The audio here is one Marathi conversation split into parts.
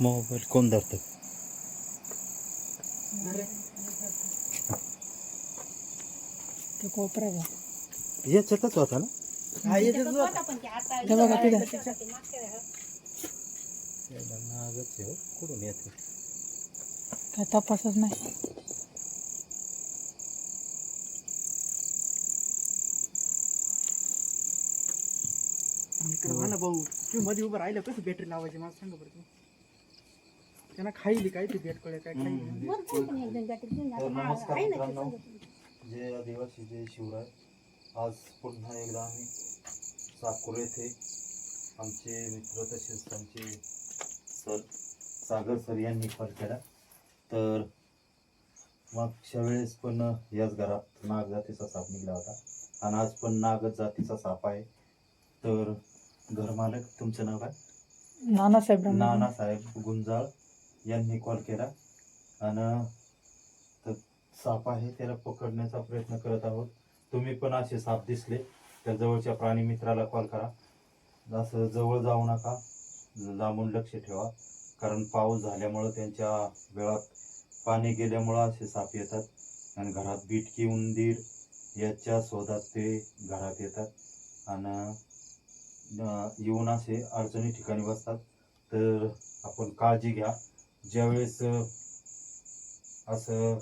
मोबाईल कोण धरतं? ते कोपरा बघ. याच्यातच होता ना? हा येतेच बघ. ते बघा तिथं. याला नागच आहे हो. कुठून येते? काय तपासच नाही. इकडे म्हणा ना भाऊ. तू मध्ये उभं राहिलं कसं बॅटरी लावायची? मला सांगा बरं तू. त्यांना खाईली काय ती बॅट कळे काय खाईली नमस्कार मित्रांनो. जय आदिवासी जय शिवराय आज पुन्हा एकदा आम्ही साकूर येथे आमचे मित्र तसेच आमचे सर सागर सर यांनी कॉल केला. तर मागच्या वेळेस पण याच घरात नाग जातीचा साप निघाला होता. आणि आज पण नाग जातीचा साप आहे. तर घरमालक तुमचं नाव काय? नानासाहेब. नानासाहेब गुंजाळ. यांनी कॉल केला. आणि तर साप आहे त्याला पकडण्याचा प्रयत्न करत आहोत. तुम्ही पण असे साप दिसले तर जवळच्या प्राणी मित्राला कॉल करा. असं जवळ जाऊ नका. लांबून लक्ष ठेवा. कारण पाऊस झाल्यामुळं त्यांच्या वेळात पाणी गेल्यामुळं असे साप येतात. आणि घरात बिटकी उंदीर याच्या शोधात ते घरात येतात. आणि येऊन असे अडचणी ठिकाणी बसतात. तर आपण काळजी घ्या. ज्यावेळेस असं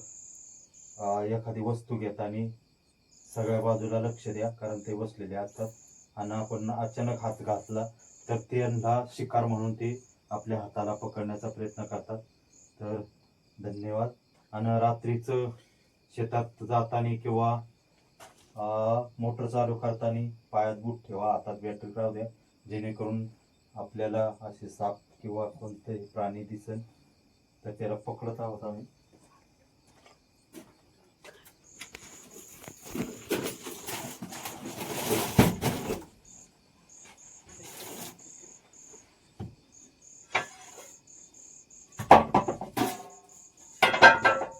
एखादी वस्तू घेताना सगळ्या बाजूला लक्ष द्या कारण ते बसलेले असतात. आणि आपण अचानक हात घातला तर त्यांना शिकार म्हणून ते आपल्या हाताला पकडण्याचा प्रयत्न करतात. तर धन्यवाद. आणि रात्रीचं शेतात जाताना किंवा मोटर चालू करताना पायात बूट ठेवा हातात बॅटरी राहू द्या. जेणेकरून आपल्याला असे साप किंवा कोणतेही प्राणी दिसेल. तर त्याला पकडत आहोत आम्ही.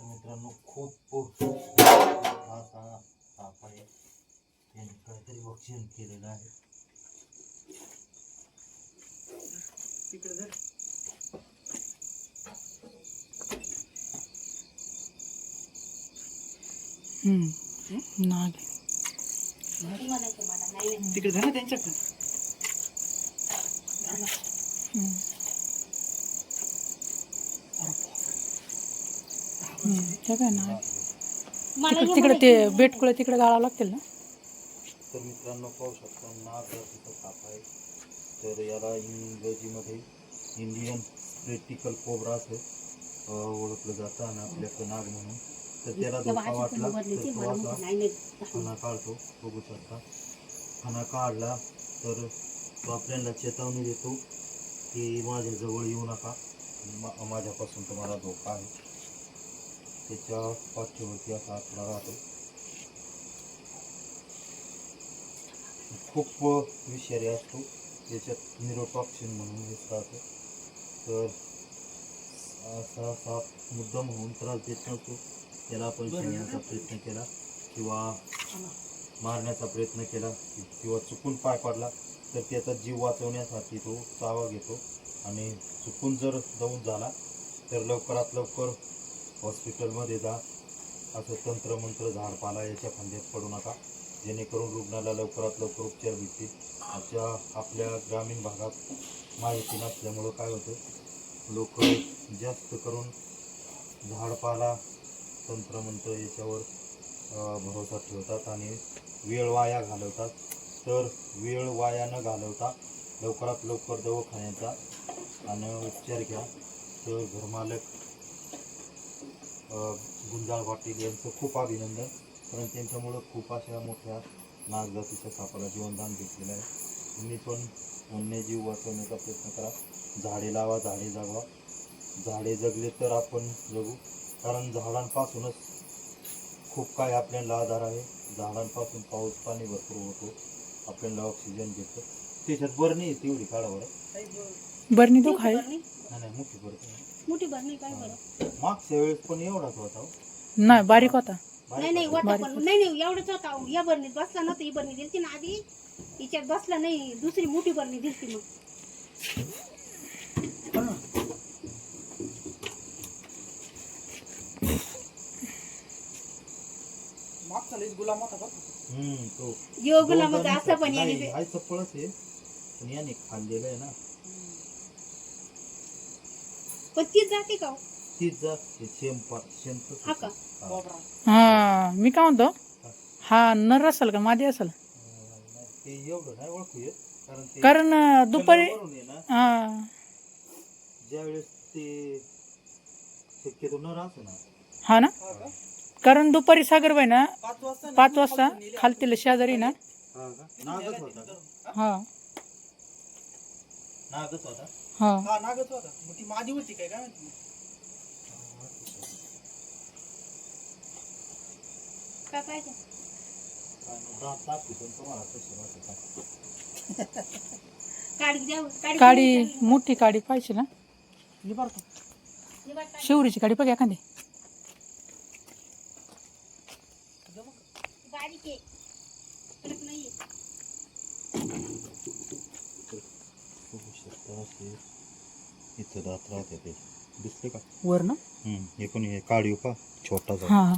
मित्रांनो खूप हा सा- काहीतरी भक्षण केलेलं आहे. तिकडे तिकडे ना त्यांच्याकडे नाग तिकडे तिकडे ते बेटकुळे तिकडे गाळावं लागतील ना तर मित्रांनो पाहू शकता नाग जातीचा साप आहे तर याला इंग्रजीमध्ये इंडियन स्प्रेटिकल कोब्रा असं ओळखलं जातं आणि आपल्याकडे नाग म्हणून तर त्याला धोका वाटला तर तो असा खाना काढतो बघू शकता. खाना काढला तर तो आपल्याला चेतावणी देतो की माझ्याजवळ येऊ नका. माझ्यापासून तुम्हाला धोका आहे. त्याच्या पाठीवरती असा आकडा राहतो. खूप विषारी असतो. त्याच्यात निरोटॉक्सिन म्हणून हे राहतं. तर असा साप मुद्दाम होऊन त्रास देत नव्हतो त्याला आपण शिवण्याचा प्रयत्न केला किंवा मारण्याचा प्रयत्न केला किंवा चुकून पाय पडला तर त्याचा जीव वाचवण्यासाठी तो चावा घेतो. आणि चुकून जर जाऊन झाला तर लवकरात लवकर हॉस्पिटलमध्ये जा. असं तंत्रमंत्र झाडपाला याच्या फांद्यात पडू नका. जेणेकरून रुग्णाला लवकरात लवकर उपचार भेटतील. अशा आपल्या ग्रामीण भागात माहिती नसल्यामुळं काय होतं? लोक जास्त करून झाडपाला तंत्रमंत्र याच्यावर भरोसा ठेवतात आणि वेळ वाया घालवतात. तर वेळ वाया न घालवता लवकरात लवकर दवाखान्याचा आणि उपचार घ्या. तर घरमालक गुंजाळ पाटील यांचं खूप अभिनंदन. कारण त्यांच्यामुळं खूप अशा मोठ्या नागजातीच्या सापाला जीवनदान घेतलेलं आहे. तुम्ही पण वन्यजीव वाचवण्याचा प्रयत्न करा. झाडे लावा झाडे जगवा. झाडे जगले तर आपण जगू. कारण झाडांपासूनच खूप काय आपल्याला आधार आहे. झाडांपासून पाऊस पाणी भरपूर होतो. आपल्याला ऑक्सिजन भेटतं त्याच्यात बरणी आहे तेवढी काढा बरं बरणी तो खाय. नाही नाही मोठी बरं मोठी भरणी काय बरं? मागच्या वेळेस पण एवढाच होता हो. नाही बारीक होता. नाही नाही वाटा पण नाही नाही एवढंच होता अहो. या बरणीत बसला ना तर ही बरणी दिलती ना आधी. हिच्यात बसला नाही दुसरी मोठी बरणी दिलती मग. माणसाला गुलाम होता का हम्म तो. यो दोन गुलामाचं जण असं पण नाही, याने हाय चप्पळच आहे पण याने खाल्लेलं आहे ना. पण ती जाते का हो? तीच हा का? बाबरा. हा मी काय म्हणतो? हा. नर असेल का? मादी असेल? ते एवढं नाही ओळखू येत कारण ते कारण अं, दुपारी कलरवरून आहे ना. हा. ज्यावेळेस ते शक्यतो न राहतो ना. हा ना? हा का? कारण दुपारी सागरबाई ना पाच वाजता ना पाच वाजता. खालतील शेजारी ना हा? नागच होता? हा. नागच होता? हा. हा मग ती माझी होती काय? काय माहिती काय पाहिजे? काडी मोठी काडी पाहिजे ना. शिवरीची काडी बघ एखादी. बारीक आहे. कडक इथं दात राहते ते. दिसले का? वर ना? हम्म, हे पण हे काढीव का? छोटासा हा हा.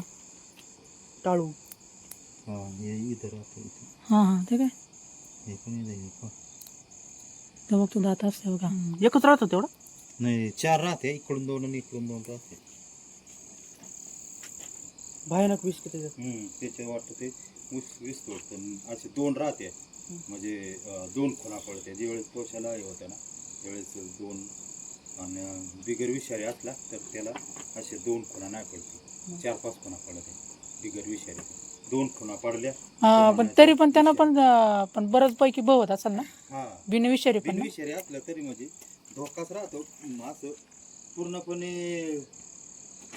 टाळू हा हे इथं राहते इथे. हा हा ते काय? हे पण इथं हे पण. तर मग तू दात असते बघा. एकच राहतो तेवढा? नाही चार राहते. इकडून दोन आणि इकडून दोन राहते. भयानक विष की त्याच्यात हम्म, त्याचे वाटतं ते वीस वीस तोडतं असे दोन राहते. म्हणजे अं, दोन खुणा पडते. ज्यावेळेस पोषाला हे होत्या ना त्यावेळेस दोन आणि बिगर विषारी असला तर त्याला असे दोन खुणा नाही पडते. चार पाच खुणा पडते. बिगर विषारी. दोन खुणा पडल्या हा पण तरी पण त्यांना पण अं, पण बरंच पैकी बघत असेल ना? हा. बिनविषारी पण ना? बिनविषारी असलं तरी म्हणजे धोकाच राहतो. म, असं पूर्णपणे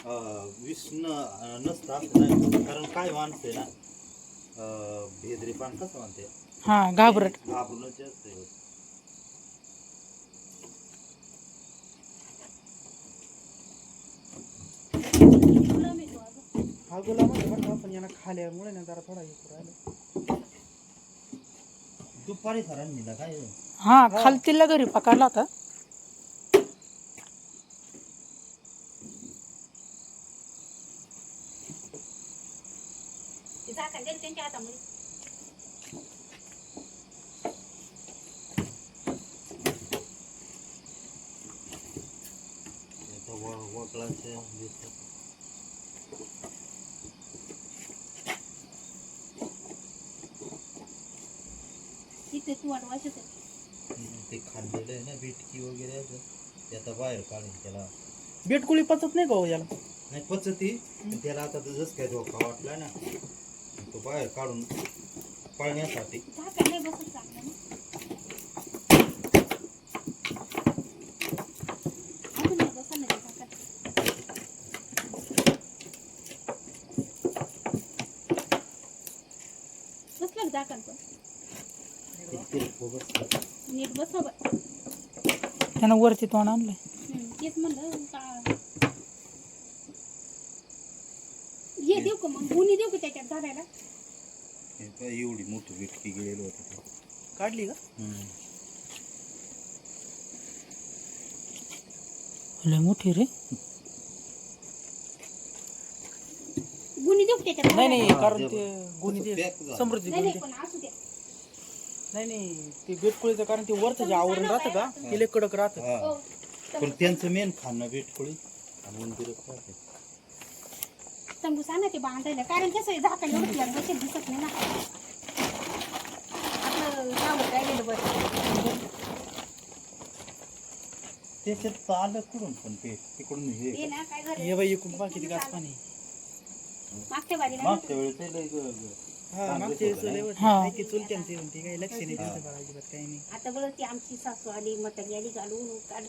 विष न नसतं असं नाही कारण काय माणसं ना अं, भेदरी पान कसं म्हणते? हा घाबरट. घाबरूनच जास्त आहे. गुलाम आहे तो अगं. हा गुलाम आहे बरं का पण यांना खाल्यामुळे ना जरा थोडा हे करू राहिलं. दुपारी सरांनी काय? हा खालतीला घरी पकडला होता. ते झाकण त्यांच्या हातामध्ये वकळाचे दिसतात. तिथे तू वाटवायचं ते ते खाल्लेलं आहे ना बिटकी वगैरे असं ते आता बाहेर काढून त्याला बेटकुळी पचत नाही का हो याला नाही पचती पण त्याला आता तर काय धोका ना तो बाहेर काढून पळण्यासाठी झाकण नाही बसत चांगलं ना अजून नाही बसत ना ते बसलं का झाकण पण. नीट. त्यानं वरती तोंड आणलंय हम्म, तेच म्हणलं का हे देऊ का मग देऊ का त्याच्यात झाडायला हे काय एवढी मोठी बिटकी गेलेलं होतं ते. काढली का हम्म. लय मोठी रे देऊ त्याच्यात नाही नाही? कारण ते गुन्हे तसं ते झालं. समृद्धी नाही गुन्हे नाही पण असू द्या नाही नाही ते बेटकुळीचं कारण ते वरचं जे आवरण राहतं का ते लय कडक राहतं हा. पण त्यांचं मेन खाणं बिटकुळी आणि राहते तंबू सांगा ते बांधायला. कारण कसं आहे झाकण एवढं बसेल दिसत नाही ना. आपलं राहिलेलं बरं. त्याच्यात आलं कुठून पण ते? तिकडून हे हे ना काय झालं? हे बाई एकूण पहा किती गाছ पाणी. मागच्या बारीला मागच्या वेळेस ते लय ग- ग- हा. हा. ते चुलत्यांचे म्हणते काही लक्ष नाही त्यांचं बघा अजिबात काही नाही. आता बघ ती आमची सासू आली म्हातारी आली घालून काढ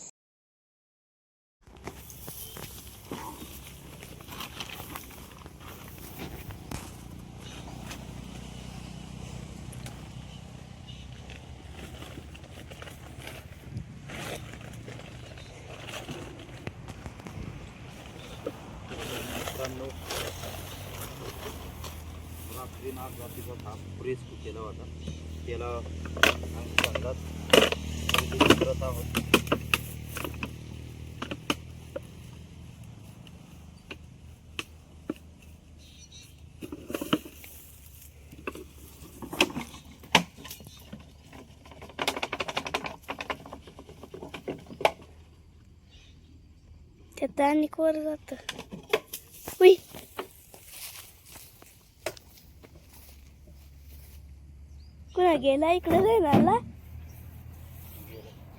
आलो रात्री नाग रात्रीचा ताप प्रेस केला होता. त्याला आम्ही चांगलाच करत आहोत Титанік वर जातं. गेला इकडे जाईल आला.